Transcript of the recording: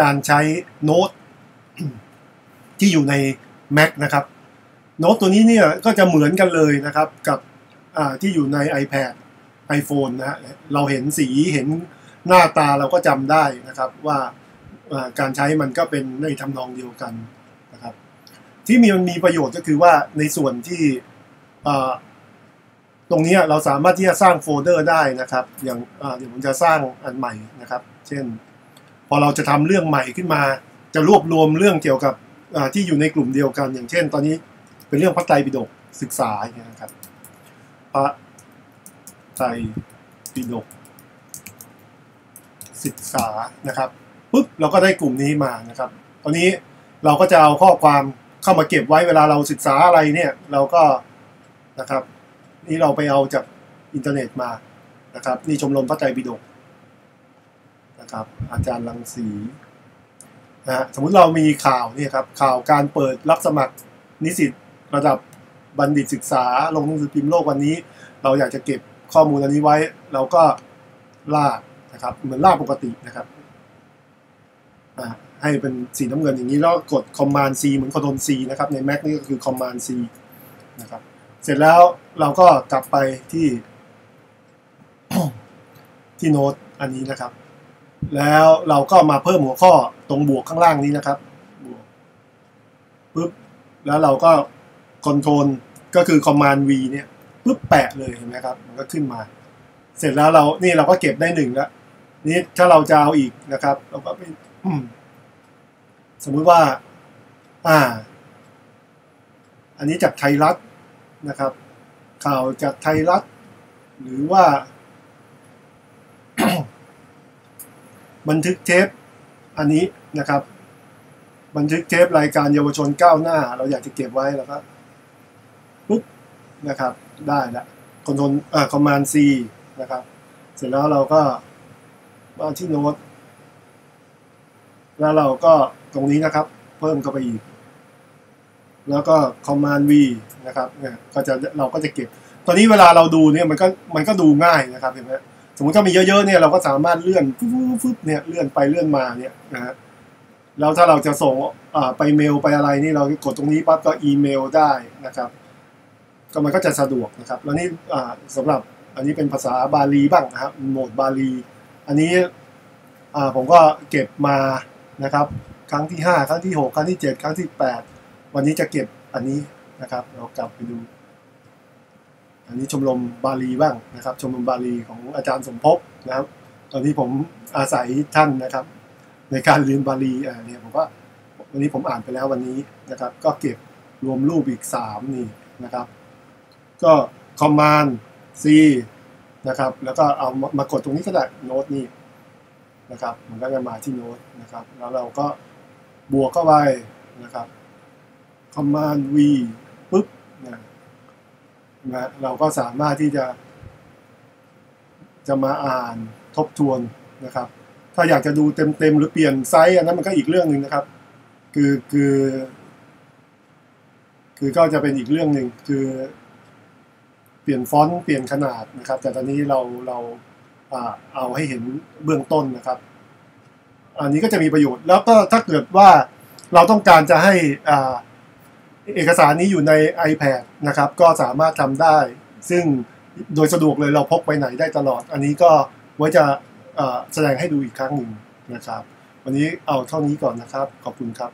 การใช้โน้ตที่อยู่ใน Mac นะครับ โน้ตตัวนี้เนี่ยก็จะเหมือนกันเลยนะครับกับที่อยู่ใน iPad iPhone นะฮะเราเห็นสีเห็นหน้าตาเราก็จำได้นะครับว่าการใช้มันก็เป็นในทำนองเดียวกันนะครับ ที่มีมันมีประโยชน์ก็คือว่าในส่วนที่ตรงนี้เราสามารถที่จะสร้างโฟลเดอร์ได้นะครับ อย่างเดี๋ยวผมจะสร้างอันใหม่นะครับ เช่น พอเราจะทำเรื่องใหม่ขึ้นมา จะรวบรวมเรื่องเกี่ยวกับที่อยู่ในกลุ่มเดียวกัน อย่างเช่น ตอนนี้เป็นเรื่องพระไตรปิฎกศึกษาอย่างนี้นะครับพระไตรปิฎกศึกษานะครับปุ๊บเราก็ได้กลุ่มนี้มานะครับ ตอนนี้เราก็จะเอาข้อความเข้ามาเก็บไว้เวลาเราศึกษาอะไรเนี่ยเราก็นะครับ นี่เราไปเอาจากอินเทอร์เน็ตมานะครับนี่ชมรมพระไตรปิฎก นะครับอาจารย์ลังสีนะฮะสมมุติเรามีข่าวนี่ครับข่าวการเปิดรับสมัครนิสิตระดับบัณฑิตศึกษาลงหนังสือพิมพ์โลกวันนี้ เราอยากจะเก็บข้อมูลอันนี้ไว้ เราก็ลากนะครับเหมือนลากปกตินะครับให้เป็นสีน้ำเงินอย่างนี้แล้วกด Command C เหมือน Ctrl C นะครับใน Mac นี่ก็คือ Command C นะครับเสร็จแล้วเราก็กลับไปที่ที่โน้ตอันนี้นะครับ แล้วเราก็มาเพิ่มหัวข้อตรงบวกข้างล่างนี้นะครับบวกปุ๊บแล้วเราก็คอนโทรลก็คือ Command V เนี่ยปุ๊บแปะเลยเห็นไหมครับ มันก็ขึ้นมา เสร็จแล้วเรานี่เราก็เก็บได้หนึ่งแล้วนี่ถ้าเราจะเอาอีกนะครับ เราก็ไปสมมุติว่า อ่า อันนี้จากไทยรัฐนะครับ ข่าวจากไทยรัฐ หรือว่า บันทึกเทปอันนี้นะครับ บันทึกเทปรายการเยาวชนก้าวหน้า เราอยากจะเก็บไว้แล้วก็ปุ๊บนะครับ ได้ละคอนโทรลอ่าคอมมานด์ซีนะครับ เสร็จแล้วเราก็มาที่โน้ตแล้วเราก็ตรงนี้นะครับ เพิ่มเข้าไปอีก แล้วก็ command v นะครับเนี่ยก็จะเราก็จะเก็บ ตอนนี้เวลาเราดูเนี่ยมันก็มันก็ดูง่ายนะครับเห็นไหม สมมติถ้ามีเยอะๆเนี่ยเราก็สามารถเลื่อนฟึบเนี่ยเลื่อนไปเลื่อนมาเนี่ยนะฮะแล้วถ้าเราจะส่งไปเมลไปอะไรนี่เรากดตรงนี้ปั๊บก็อีเมลได้นะครับ ก็มันก็จะสะดวกนะครับ แล้วนี่สำหรับอันนี้เป็นภาษาบาลีบ้างนะครับโหมดบาลี อันนี้ผมก็เก็บมานะครับ ครั้งที่ห้าครั้งที่หกครั้งที่เจ็ดครั้งที่แปดวันนี้จะเก็บอันนี้นะครับ เรากลับไปดู อันนี้ชมรมบาลีบ้างนะครับ ชมรมบาลีของอาจารย์สมภพนะครับ ตอนนี้ผมอาศัยท่านนะครับ ในการเรียนบาลีอ่าเนี่ยผมก็วันนี้ผมอ่านไปแล้ววันนี้นะครับ ก็เก็บรวมรูปอีกสามนี่นะครับ ก็ command C นะครับ แล้วก็เอามากดตรงนี้ก็ได้โน้ตนี่นะครับ มันก็จะมาที่โน้ตนะครับ แล้วเราก็บวกเข้าไปนะครับ command v ปุ๊บนะ นะเราก็สามารถที่จะ จะมาอ่านทบทวนนะครับ ถ้าอยากจะดูเต็มๆหรือเปลี่ยนไซส์อันนั้นมันก็อีกเรื่องหนึ่งนะครับ คือคือ คือก็จะเป็นอีกเรื่องหนึ่งคือ เปลี่ยนฟอนต์เปลี่ยนขนาดนะครับ แต่ตอนนี้เราเราเอาให้เห็นเบื้องต้นนะครับ อันนี้ก็จะมีประโยชน์ แล้วก็ถ้าเกิดว่าเราต้องการจะให้อ่า เอกสารนี้อยู่ใน iPad นะครับก็สามารถทำได้ ซึ่งโดยสะดวกเลยเราพกไปไหนได้ตลอด อันนี้ก็ไว้จะแสดงให้ดูอีกครั้งหนึ่งนะครับ วันนี้เอาเท่านี้ก่อนนะครับ ขอบคุณครับ